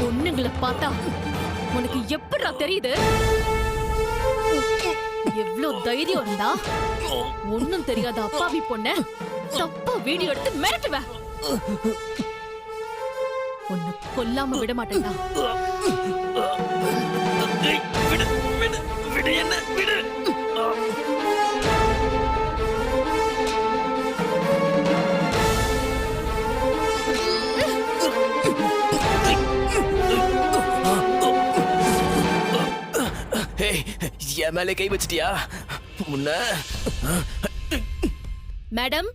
பொண்ணுங்களை பார்த்தா உனக்கு எப்படா தெரியுது? எவ்வளவு தைரியம் இருந்தா? ஒண்ணும் தெரியாத அப்பாவி பொண்ண தப்பா வீடியோ எடுத்து மிரட்டுவ. ஒண்ணு கொல்லாம விட மாட்டேன்டா. என்ன விடு. டேய் என் மேலே கை வச்சிட்டியா? முன்ன மேடம்?